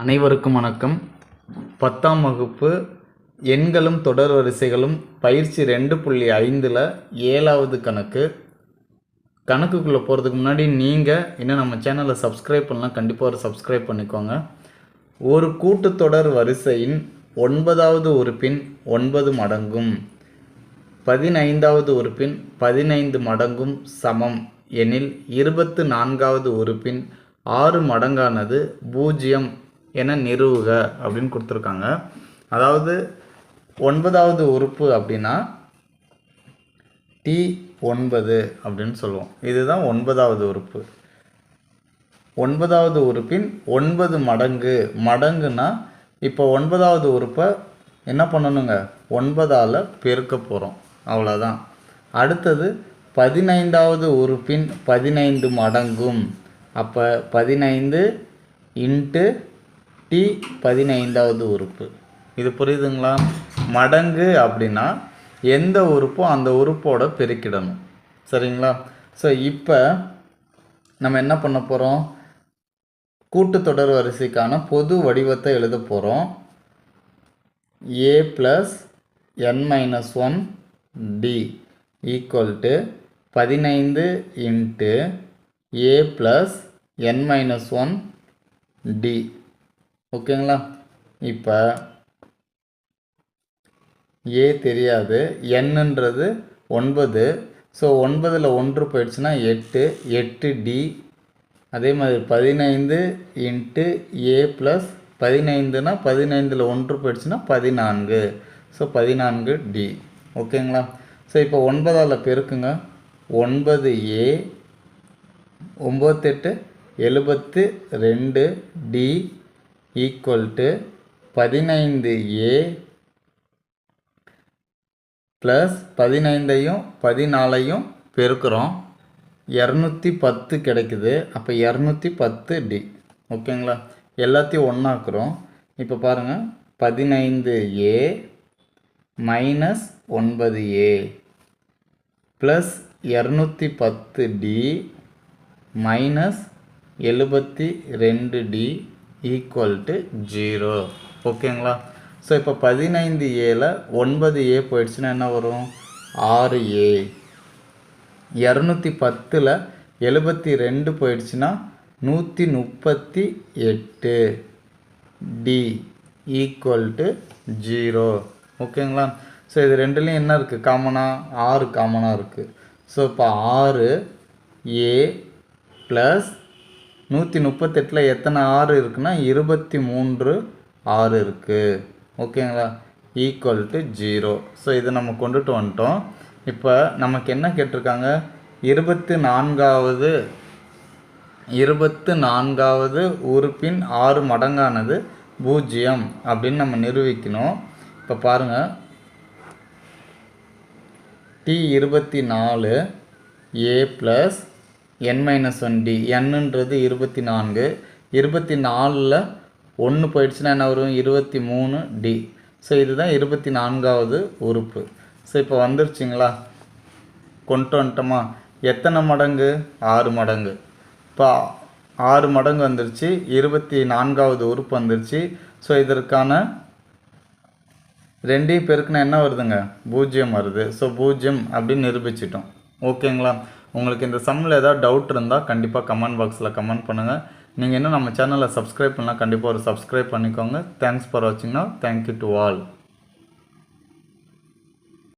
அனைவருக்கும் வணக்கம். பத்தாம் வகுப்பு எண்களும் தொடர் வரிசைகளும் பயிற்சி ரெண்டு புள்ளி ஐந்தில் ஏழாவது கணக்கு. கணக்குக்குள்ளே போகிறதுக்கு முன்னாடி நீங்கள் இன்னும் நம்ம சேனலை சப்ஸ்கிரைப் பண்ணலாம் கண்டிப்பாக ஒரு சப்ஸ்கிரைப் பண்ணிக்கோங்க. ஒரு கூட்டுத்தொடர் வரிசையின் ஒன்பதாவது உறுப்பின் ஒன்பது மடங்கும். பதினைந்தாவது உறுப்பின் பதினைந்து மடங்கும் சமம். எனில் இருபத்து நான்காவது உறுப்பின் ஆறு மடங்கானது பூஜ்ஜியம். என நிறுவுக அப்படின்னு கொடுத்துருக்காங்க. அதாவது ஒன்பதாவது உறுப்பு அப்படின்னா டி ஒன்பது அப்படின்னு சொல்லுவோம். இதுதான் ஒன்பதாவது உறுப்பு. ஒன்பதாவது உறுப்பின் ஒன்பது மடங்கு. மடங்குனா இப்போ ஒன்பதாவது உறுப்பை என்ன பண்ணணுங்க? ஒன்பதால் பெருக்க போகிறோம் அவ்வளோதான் அடுத்தது பதினைந்தாவது உறுப்பின் பதினைந்து மடங்கும். அப்போ பதினைந்து இன்ட்டு டி பதினைந்தாவது உறுப்பு. இது புரியுதுங்களா? மடங்கு அப்படின்னா எந்த உறுப்போ அந்த உறுப்போட பெருக்கிடணும். சரிங்களா? ஸோ இப்போ நம்ம என்ன பண்ண போகிறோம் கூட்டுத்தொடர் வரிசைக்கான பொது வடிவத்தை எழுத போகிறோம் A plus N minus one D equal to பதினைந்து into A plus N minus one D ஓகேங்களா? இப்போ ஏ தெரியாது என்னன்றது ஒன்பது. ஸோ ஒன்பதில் ஒன்று போயிடுச்சுன்னா எட்டு எட்டு டி அதே மாதிரி பதினைந்து இன்ட்டு ஏ ப்ளஸ் பதினைந்துனா பதினைந்தில் ஒன்று போயிடுச்சுன்னா பதினான்கு. ஸோ பதினான்கு டி ஓகேங்களா? ஸோ இப்போ ஒன்பதால் பெருக்குங்க. ஒன்பது ஏ ஒம்பத்தெட்டு எழுபத்து ரெண்டு டி ஈக்குவல் டு பதினைந்து ஏ ப்ளஸ் பதினைந்தையும் பதினாலையும் பெருக்கிறோம். இரநூத்தி பத்து கிடைக்குது. அப்போ இரநூத்தி பத்து டி ஓகேங்களா? எல்லாத்தையும் ஒன்றாக்குறோம் இப்போ பாருங்கள் பதினைந்து ஏ மைனஸ் ஒன்பது ஏ ப்ளஸ் இரநூத்தி பத்து டி மைனஸ் எழுபத்தி ரெண்டு டி ஈக்குவல் டு ஜீரோ ஓகேங்களா ஸோ இப்போ பதினைந்து ஏல ஒன்பது ஏ போயிடுச்சுன்னா என்ன வரும்? ஆறு ஏ இரநூத்தி பத்தில் எழுபத்தி ரெண்டு போயிடுச்சுன்னா நூற்றி முப்பத்தி எட்டு. டி ஈக்குவல் டு ஜீரோ ஓகேங்களா ஸோ இது ரெண்டுலேயும் என்ன இருக்குது காமனாக ஆறு காமனாக இருக்குது ஸோ இப்போ ஆறு ஏ ப்ளஸ் நூற்றி முப்பத்தெட்டில் எத்தனை ஆறு இருக்குன்னா இருபத்தி மூன்று ஆறு இருக்குது ஓகேங்களா? ஈக்குவல் டு ஜீரோ ஸோ இதை நம்ம கொண்டுட்டு வந்துட்டோம். இப்போ நமக்கு என்ன கேட்டிருக்காங்க? இருபத்தி நான்காவது இருபத்து நான்காவது உறுப்பின் ஆறு மடங்கானது பூஜ்ஜியம் அப்படின்னு நம்ம நிரூபிக்கணும். இப்போ பாருங்கள் டி இருபத்தி நாலு A plus N minus one D என்னன்றது இருபத்தி நான்கு இருபத்தி நாலில் ஒன்று போயிடுச்சுன்னா என்ன வரும்? இருபத்தி மூணு டி ஸோ இதுதான் இருபத்தி நான்காவது உறுப்பு. ஸோ இப்போ வந்துருச்சுங்களா? கொண்டு வந்துட்டோமா? எத்தனை மடங்கு? ஆறு மடங்கு. இப்போ ஆறு மடங்கு வந்துருச்சு. இருபத்தி நான்காவது உறுப்பு வந்துருச்சு. ஸோ இதற்கான ரெண்டையும் பெருக்குனா என்ன வருதுங்க? பூஜ்ஜியம் வருது. ஸோ பூஜ்ஜியம் அப்படின்னு நிரூபிச்சிட்டோம். ஓகேங்களா உங்களுக்கு இந்த சம்மில் ஏதாவது டவுட் இருந்தால் கண்டிப்பாக கமெண்ட் பாக்ஸில் கமெண்ட் பண்ணுங்கள் நீங்கள் இன்னும் நம்ம சேனலை சப்ஸ்கிரைப் பண்ணால் கண்டிப்பாக ஒரு சப்ஸ்கிரைப் பண்ணிக்கோங்க. தேங்க்ஸ் ஃபார் வாட்சிங்னா தேங்க்யூ டு ஆல்